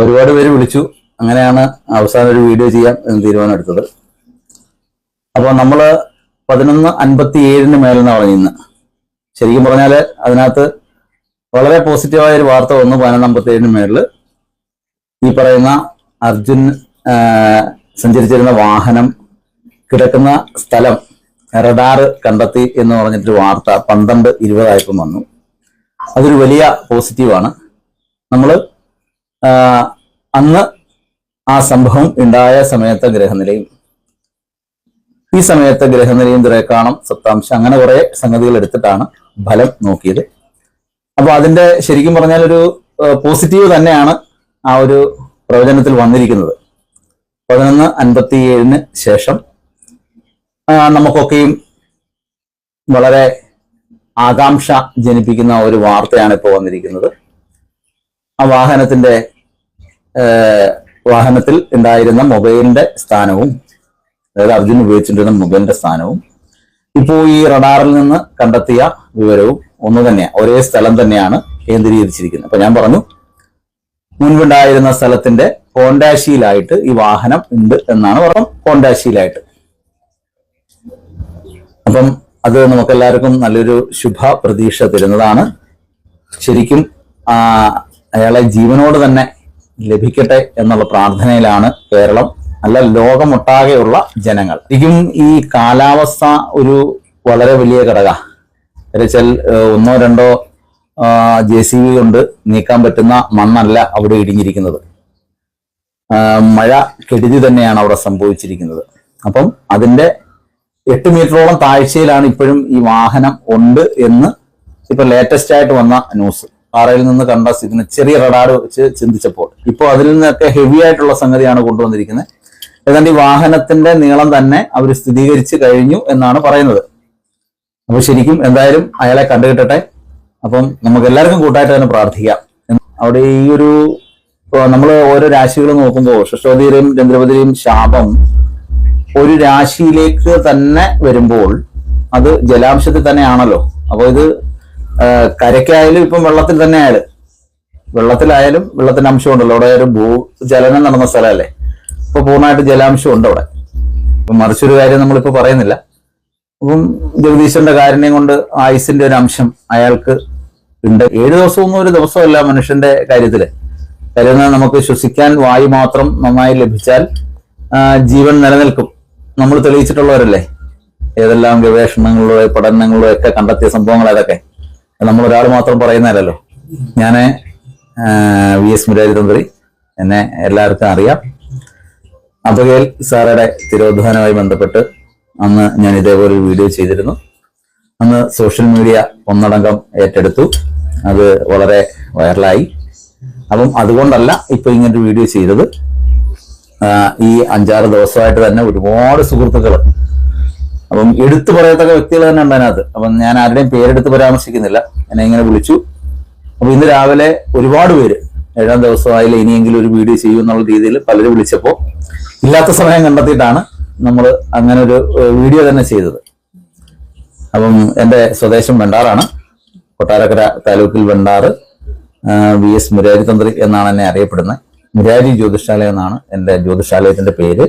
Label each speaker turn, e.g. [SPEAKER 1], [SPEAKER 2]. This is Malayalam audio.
[SPEAKER 1] ഒരുപാട് പേര് വിളിച്ചു. അങ്ങനെയാണ് അവസാനം ഒരു വീഡിയോ ചെയ്യാം എന്ന് തീരുമാനം എടുത്തത് അപ്പോൾ നമ്മൾ പതിനൊന്ന് അൻപത്തി ഏഴിന് മേലെന്ന് പറഞ്ഞു ഇന്ന്. ശരിക്കും പറഞ്ഞാൽ അതിനകത്ത് വളരെ പോസിറ്റീവായ ഒരു വാർത്ത വന്നു പതിനൊന്ന് അമ്പത്തി ഏഴിന് മേളിൽ ഈ പറയുന്ന അർജുൻ സഞ്ചരിച്ചിരുന്ന വാഹനം കിടക്കുന്ന സ്ഥലം റഡാർ കണ്ടെത്തി എന്ന് പറഞ്ഞിട്ടൊരു വാർത്ത പന്ത്രണ്ട് ഇരുപതായപ്പം വന്നു. അതൊരു വലിയ പോസിറ്റീവാണ്. നമ്മൾ അന്ന് ആ സംഭവം ഉണ്ടായ സമയത്തെ ഗ്രഹനിലയും ഈ സമയത്തെ ഗ്രഹനിലയും ദുരേക്കാണം സപ്താംശം അങ്ങനെ കുറെ സംഗതികൾ എടുത്തിട്ടാണ് ഫലം നോക്കിയത്. അപ്പൊ അതിന്റെ ശരിക്കും പറഞ്ഞാൽ ഒരു പോസിറ്റീവ് തന്നെയാണ് ആ ഒരു പ്രവചനത്തിൽ വന്നിരിക്കുന്നത്. പതിനൊന്ന് അൻപത്തി ഏഴിന് ശേഷം നമുക്കൊക്കെയും വളരെ ആകാംക്ഷ ജനിപ്പിക്കുന്ന ഒരു വാർത്തയാണ് ഇപ്പോൾ വന്നിരിക്കുന്നത്. ആ വാഹനത്തിന്റെ വാഹനത്തിൽ ഉണ്ടായിരുന്ന മൊബൈലിന്റെ സ്ഥാനവും അതായത് അർജുൻ ഉപയോഗിച്ചിരുന്ന മൊബൈലിന്റെ സ്ഥാനവും ഇപ്പോൾ ഈ റഡാറിൽ നിന്ന് കണ്ടെത്തിയ വിവരവും ഒന്ന് തന്നെയാണ് ഒരേ സ്ഥലം തന്നെയാണ് കേന്ദ്രീകരിച്ചിരിക്കുന്നത്. അപ്പൊ ഞാൻ പറഞ്ഞു മുൻപുണ്ടായിരുന്ന സ്ഥലത്തിന്റെ കോണ്ടാശിയിലായിട്ട് ഈ വാഹനം ഉണ്ട് എന്നാണ് പറഞ്ഞത്. കോണ്ടാശിയിലായിട്ട് അപ്പം അത് നമുക്കെല്ലാവർക്കും നല്ലൊരു ശുഭ പ്രതീക്ഷ തരുന്നതാണ്. ശരിക്കും അയാളെ ജീവനോട് തന്നെ ലഭിക്കട്ടെ എന്നുള്ള പ്രാർത്ഥനയിലാണ് കേരളം. അല്ല ലോകമൊട്ടാകെയുള്ള ജനങ്ങൾ. ഇതും ഈ കാലാവസ്ഥ ഒരു വളരെ വലിയ ഘടക. വെച്ചാൽ ഒന്നോ രണ്ടോ ജെ സി ബി കൊണ്ട് നീക്കാൻ പറ്റുന്ന മണ്ണല്ല അവിടെ ഇടിഞ്ഞിരിക്കുന്നത്. മഴ കെടുതി തന്നെയാണ് അവിടെ സംഭവിച്ചിരിക്കുന്നത്. അപ്പം അതിന്റെ എട്ട് മീറ്ററോളം താഴ്ചയിലാണ് ഇപ്പോഴും ഈ വാഹനം ഉണ്ട് എന്ന് ഇപ്പൊ ലേറ്റസ്റ്റ് ആയിട്ട് വന്ന ന്യൂസ്. പാറയിൽ നിന്ന് കണ്ട സിഗ്നൽ ചെറിയ റഡാർ വെച്ച് ചിന്തിച്ചപ്പോൾ. ഇപ്പോൾ അതിൽ നിന്നൊക്കെ ഹെവി ആയിട്ടുള്ള സംഗതിയാണ് കൊണ്ടുവന്നിരിക്കുന്നത്. ഏതാണ്ട് ഈ വാഹനത്തിന്റെ നീളം തന്നെ അവർ സ്ഥിരീകരിച്ച് കഴിഞ്ഞു എന്നാണ് പറയുന്നത്. അപ്പൊ ശരിക്കും എന്തായാലും അയാളെ കണ്ടുകിട്ടട്ടെ. അപ്പം നമുക്ക് എല്ലാവർക്കും കൂട്ടായിട്ട് തന്നെ പ്രാർത്ഥിക്കാം. അവിടെ ഈ ഒരു നമ്മൾ ഓരോ രാശികൾ നോക്കുമ്പോൾ ശുശ്രോതിയുടെയും ചന്ദ്രപതിയുടെയും ശാപം ഒരു രാശിയിലേക്ക് തന്നെ വരുമ്പോൾ അത് ജലാംശത്തിൽ തന്നെയാണല്ലോ. അപ്പൊ ഇത് കരയ്ക്കായാലും ഇപ്പം വെള്ളത്തിൽ തന്നെ ആയാലും. വെള്ളത്തിലായാലും വെള്ളത്തിന്റെ അംശം ഉണ്ടല്ലോ. അവിടെ ഒരു ഭൂ ജലനം നടന്ന സ്ഥലമല്ലേ? ഇപ്പൊ പൂർണമായിട്ട് ജലാംശം ഉണ്ട് അവിടെ. ഇപ്പൊ മറിച്ചൊരു കാര്യം നമ്മളിപ്പോ പറയുന്നില്ല. അപ്പം ജഗദീശന്റെ കാരണം കൊണ്ട് ആയുസിന്റെ ഒരു അംശം അയാൾക്ക് ഉണ്ട്. ഏഴ് ദിവസമൊന്നും ഒരു ദിവസമല്ല മനുഷ്യന്റെ കാര്യത്തിൽ. കാര്യം നമുക്ക് ശ്വസിക്കാൻ വായു മാത്രം നന്നായി ലഭിച്ചാൽ ജീവൻ നിലനിൽക്കും. നമ്മൾ തെളിയിച്ചിട്ടുള്ളവരല്ലേ? ഏതെല്ലാം ഗവേഷണങ്ങളിലൂടെ പഠനങ്ങളിലോ ഒക്കെ കണ്ടെത്തിയ സംഭവങ്ങൾ അതൊക്കെ നമ്മൾ ഒരാൾ മാത്രം പറയുന്നതല്ലോ ഞാൻ വി എസ് മുരാരി തന്ത്രി എന്നെ എല്ലാവർക്കും അറിയാം. അബഗേൽ സാറുടെ തിരോധാനവുമായി ബന്ധപ്പെട്ട് അന്ന് ഞാൻ ഇതേപോലെ ഒരു വീഡിയോ ചെയ്തിരുന്നു. അന്ന് സോഷ്യൽ മീഡിയ ഒന്നടങ്കം ഏറ്റെടുത്തു. അത് വളരെ വൈറലായി. അപ്പം അതുകൊണ്ടല്ല ഇപ്പൊ ഇങ്ങനൊരു വീഡിയോ ചെയ്തത്. ഈ അഞ്ചാറ് ദിവസമായിട്ട് തന്നെ ഒരുപാട് സുഹൃത്തുക്കൾ എടുത്തു പറയത്തക്ക വ്യക്തികൾ തന്നെ ഉണ്ട് അതിനകത്ത്. അപ്പം ഞാൻ ആരുടെയും പേരെടുത്ത് പരാമർശിക്കുന്നില്ല. എന്നെ ഇങ്ങനെ വിളിച്ചു. അപ്പൊ ഇന്ന് രാവിലെ ഒരുപാട് പേര് ഏഴാം ദിവസമായാലും ഇനിയെങ്കിലും ഒരു വീഡിയോ ചെയ്യൂ എന്നുള്ള രീതിയിൽ പലരും വിളിച്ചപ്പോൾ ഇല്ലാത്ത സമയം കണ്ടെത്തിയിട്ടാണ് നമ്മൾ അങ്ങനെ ഒരു വീഡിയോ തന്നെ ചെയ്തത്. അപ്പം എന്റെ സ്വദേശം വെണ്ടാറാണ് കൊട്ടാരക്കര താലൂക്കിൽ വെണ്ടാറ് വി എസ് മുരാരി തന്ത്രി എന്നാണ് എന്നെ അറിയപ്പെടുന്നത്. മുരാരി ജ്യോതിഷാലയം എന്നാണ് എന്റെ ജ്യോതിഷാലയത്തിന്റെ പേര്.